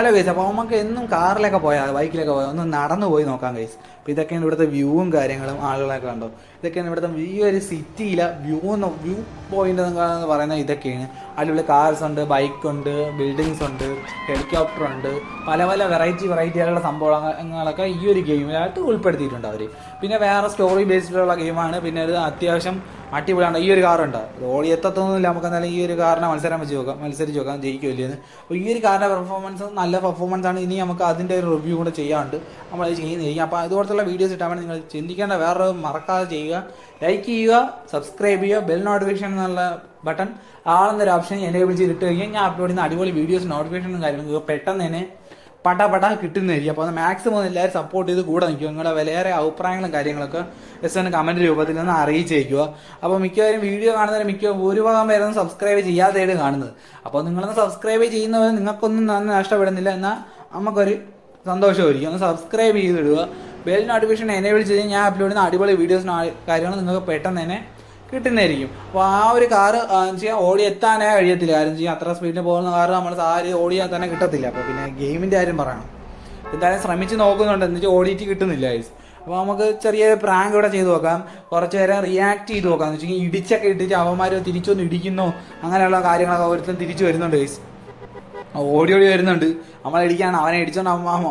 Hello guys അപ്പോൾ നമുക്ക് എന്നും കാറിലൊക്കെ പോയാൽ ബൈക്കിലൊക്കെ പോയാൽ ഒന്ന് നടന്നു പോയി നോക്കാം ഗൈസ് അപ്പോൾ ഇതൊക്കെയാണ് ഇവിടുത്തെ വ്യൂവും കാര്യങ്ങളും ആളുകളൊക്കെ കണ്ടോ. ഇതൊക്കെയാണ് ഇവിടുത്തെ ഈ ഒരു സിറ്റിയിലെ വ്യൂ വ്യൂ പോയിന്റ് എന്ന് പറയുന്നത് ഇതൊക്കെയാണ്. അതിലുള്ള കാർസ് ഉണ്ട് ബൈക്ക് ഉണ്ട് ബിൽഡിങ്സ് ഉണ്ട് ഹെലികോപ്റ്റർ ഉണ്ട് പല പല വെറൈറ്റി വെറൈറ്റി ആയിട്ടുള്ള സംഭവങ്ങളൊക്കെ ഈ ഒരു ഗെയിമിലായിട്ട് ഉൾപ്പെടുത്തിയിട്ടുണ്ട് അവർ പിന്നെ വേറെ സ്റ്റോറി ബേസ്ഡിലുള്ള ഗെയിമാണ് പിന്നെ ഒരു അത്യാവശ്യം അടിപൊളിയാണ്. ഈ ഒരു കാറുണ്ട് ഓളി എത്തത്തൊന്നുമില്ല. നമുക്ക് എന്തായാലും ഈ ഒരു കാറിനെ മത്സരം വെച്ച് നോക്കാം. മത്സരിച്ച് നോക്കാം. ജയിക്കുമല്ലേന്ന് അപ്പോൾ ഈ ഒരു കാറിന്റെ പെർഫോമൻസ് നല്ല പെർഫോമൻസ് ആണ്. ഇനി നമുക്ക് അതിന്റെ ഒരു റിവ്യൂ കൂടെ ചെയ്യാണ്ട് നമ്മൾ അത് ചെയ്യുന്നതായിരിക്കും അപ്പോൾ അതുപോലത്തുള്ള വീഡിയോസ് ഇട്ടാൽ നിങ്ങൾ ചിന്തിക്കേണ്ട വേറെ മറക്കാതെ ചെയ്യുക. ലൈക്ക് ചെയ്യുക സബ്സ്ക്രൈബ് ചെയ്യുക ബെൽ നോട്ടിഫിക്കേഷൻ എന്നുള്ള ബട്ടൺ ആളെന്നൊരു ഓപ്ഷൻ എനേബിൾ ചെയ്തിട്ട് കഴിഞ്ഞാൽ ഞാൻ അപ്ലോഡ് ചെയ്യുന്ന അടിപൊളി വീഡിയോസ് നോട്ടിഫിക്കേഷനും കാര്യങ്ങളും പെട്ടെന്ന് തന്നെ പട പട കിട്ടുന്നതായിരിക്കും. അപ്പോൾ അത് മാക്സിമം എല്ലാവരും സപ്പോർട്ട് ചെയ്ത് കൂടെ നിൽക്കുക. നിങ്ങളുടെ വിലയേറെ അഭിപ്രായങ്ങളും കാര്യങ്ങളൊക്കെ ജസ്റ്റ് ഒന്ന് കമന്റ് രൂപത്തിൽ നിന്ന് അറിയിച്ചേക്കുക. അപ്പോൾ മിക്കവാറും വീഡിയോ കാണുന്നവരെ മിക്ക ഭൂരിഭാഗം പേരൊന്നും സബ്സ്ക്രൈബ് ചെയ്യാതെയാണ് കാണുന്നത്. അപ്പോൾ നിങ്ങളൊന്ന് സബ്സ്ക്രൈബ് ചെയ്യുന്നവർ നിങ്ങൾക്കൊന്നും നന്ദി നഷ്ടപ്പെടുന്നില്ല. എന്നാൽ നമുക്കൊരു സന്തോഷമായിരിക്കും. ഒന്ന് സബ്സ്ക്രൈബ് ചെയ്തിടുക. ബെൽ നോട്ടിഫിക്കേഷൻ എനേബിൾ ചെയ്ത് ഞാൻ അപ്ലോഡ് ചെയ്യുന്ന അടിപൊളി വീഡിയോസ് കാര്യങ്ങളും നിങ്ങൾക്ക് പെട്ടെന്ന് തന്നെ കിട്ടുന്നതായിരിക്കും അപ്പോൾ ആ ഒരു കാറ് ചെയ്യാൻ ഓടി എത്താനേ കഴിയത്തില്ല കാര്യം ചെയ്യാൻ അത്ര സ്പീഡിൽ പോകുന്ന കാറ് നമ്മൾ സാരി ഓടിയാൽ തന്നെ കിട്ടത്തില്ല അപ്പോൾ പിന്നെ ഗെയിമിന്റെ കാര്യം പറയണം എന്തായാലും ശ്രമിച്ച് നോക്കുന്നുണ്ട് എന്ന് വെച്ചാൽ ഓടിയിട്ട് കിട്ടുന്നില്ല ഐസ് അപ്പോൾ നമുക്ക് ചെറിയ പ്രാങ്ക് ഇവിടെ ചെയ്ത് നോക്കാം കുറച്ച് നേരം റിയാക്ട് ചെയ്ത് നോക്കാം എന്ന് വെച്ചാൽ ഇടിച്ചൊക്കെ ഇട്ടിട്ട് അവന്മാർ തിരിച്ചൊന്ന് ഇടിക്കുന്നു അങ്ങനെയുള്ള കാര്യങ്ങളൊക്കെ ഓരോരുത്തരും തിരിച്ചു വരുന്നുണ്ട് ഗൈസ് ഓടി ഓടി വരുന്നുണ്ട് നമ്മളെ ഇടിക്കാൻ അവനെ ഇടിച്ചോണ്ട് അമ്മ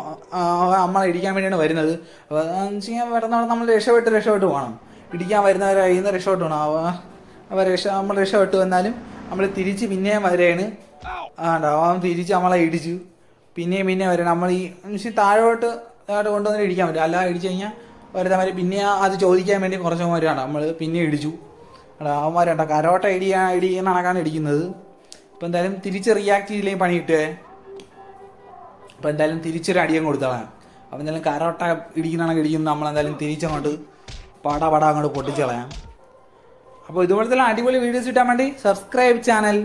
നമ്മളെ ഇടിക്കാൻ വേണ്ടിയാണ് വരുന്നത് അപ്പോൾ എന്ന് വെച്ച് കഴിഞ്ഞാൽ പെട്ടെന്ന് നമ്മൾ രക്ഷപ്പെട്ട് രക്ഷപ്പെട്ട് പോകണം ഇടിക്കാൻ വരുന്നവരെ കയ്യിൽ നിന്ന് രക്ഷപ്പെട്ട് പോകണം അവ രക്ഷ നമ്മൾ രക്ഷപ്പെട്ടു വന്നാലും നമ്മൾ തിരിച്ച് പിന്നെയും വരെയാണ്. ആണ്ട അവൻ തിരിച്ച് നമ്മളെ ഇടിച്ചു. പിന്നെയും പിന്നെയും വരണം. നമ്മൾ ഈ മനുഷ്യൻ താഴോട്ട് താഴോട്ട് കൊണ്ടുവന്നിട്ട് ഇടിക്കാൻ പറ്റും അല്ല ഇടിച്ചു കഴിഞ്ഞാൽ വരുന്നവർ പിന്നെ അത് ചോദിക്കാൻ വേണ്ടി കുറച്ചവന്മാരാണ് നമ്മൾ പിന്നെ ഇടിച്ചു. എടാ അവന്മാരുണ്ടോ കരോട്ട ഇടിയാ ഇടിക്കുന്ന കണക്കാണ് ഇടിക്കുന്നത്. ഇപ്പം എന്തായാലും തിരിച്ച് റിയാക്ട് ചെയ്തില്ലെങ്കിൽ പണി കിട്ടുവേ. അപ്പം എന്തായാലും തിരിച്ചൊരു അടിയും കൊടുത്തതാണ് അപ്പം എന്തായാലും കരോട്ട ഇടിക്കുന്നതാണ് ഇടിക്കുന്നത് നമ്മളെന്തായാലും തിരിച്ചങ്ങോട്ട് പട അങ്ങോട്ട് പൊട്ടിച്ച് അപ്പോൾ ഇതുപോലത്തെ അടിപൊളി വീഡിയോസ് കിട്ടാൻ വേണ്ടി സബ്സ്ക്രൈബ് ചാനൽ